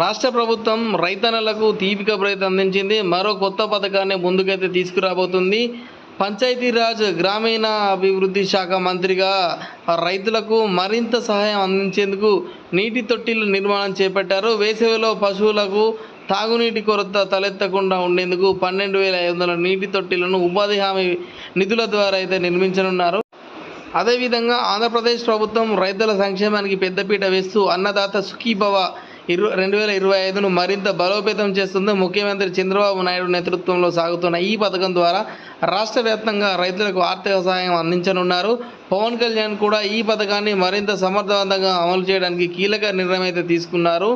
రాష్ట్ర ప్రభుత్వం రైతన్నలకు తీపి కబురైతే అందించింది. మరో కొత్త పథకాన్ని ముందుకైతే తీసుకురాబోతుంది. పంచాయతీరాజ్ గ్రామీణ అభివృద్ధి శాఖ మంత్రిగా రైతులకు మరింత సహాయం అందించేందుకు నీటి తొట్టిలు నిర్మాణం చేపట్టారు. వేసవిలో పశువులకు తాగునీటి కొరత తలెత్తకుండా ఉండేందుకు పన్నెండు వేల ఐదు వందల నీటి తొట్టిలను ఉపాధి హామీ నిధుల ద్వారా అయితే నిర్మించనున్నారు. అదేవిధంగా ఆంధ్రప్రదేశ్ ప్రభుత్వం రైతుల సంక్షేమానికి పెద్దపీట వేస్తూ అన్నదాత సుఖీభవ ఇరు రెండు వేల ఇరవై ఐదును మరింత బలోపేతం చేస్తుంది ముఖ్యమంత్రి చంద్రబాబు నాయుడు నేతృత్వంలో సాగుతున్న ఈ పథకం ద్వారా రాష్ట్ర వ్యాప్తంగా రైతులకు ఆర్థిక సహాయం అందించనున్నారు. పవన్ కళ్యాణ్ కూడా ఈ పథకాన్ని మరింత సమర్థవంతంగా అమలు చేయడానికి కీలక నిర్ణయం అయితే తీసుకున్నారు.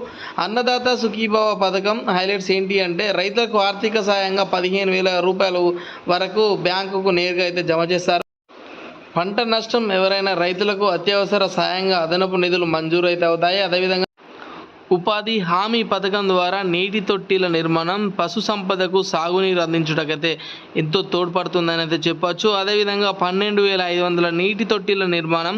అన్నదాత సుఖీభావ పథకం హైలైట్స్ ఏంటి అంటే రైతులకు ఆర్థిక సహాయంగా పదిహేను వేల రూపాయలు వరకు బ్యాంకుకు నేరుగా అయితే జమ చేస్తారు. పంట నష్టం ఎవరైనా రైతులకు అత్యవసర సాయంగా అదనపు నిధులు మంజూరు అయితే అవుతాయి. అదేవిధంగా ఉపాధి హామీ పథకం ద్వారా నీటి తొట్టిల నిర్మాణం పశు సంపదకు సాగునీరు అందించుటకైతే ఎంతో తోడ్పడుతుందని అయితే చెప్పచ్చు. అదేవిధంగా పన్నెండు వేల ఐదు వందల నీటి తొట్టిల నిర్మాణం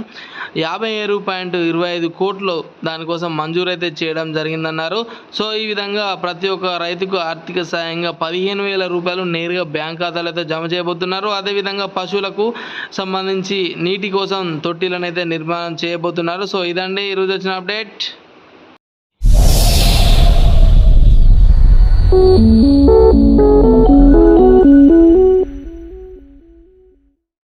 యాభై ఏడు పాయింట్ ఇరవై ఐదు కోట్లు దానికోసం మంజూరైతే చేయడం జరిగిందన్నారు. సో ఈ విధంగా ప్రతి ఒక్క రైతుకు ఆర్థిక సాయంగా పదిహేను వేల రూపాయలు నేరుగా బ్యాంక్ ఖాతాలైతే జమ చేయబోతున్నారు. అదేవిధంగా పశువులకు సంబంధించి నీటి కోసం తొట్టిలను అయితే నిర్మాణం చేయబోతున్నారు. సో ఇదండి. ఈరోజు వచ్చిన అప్డేట్.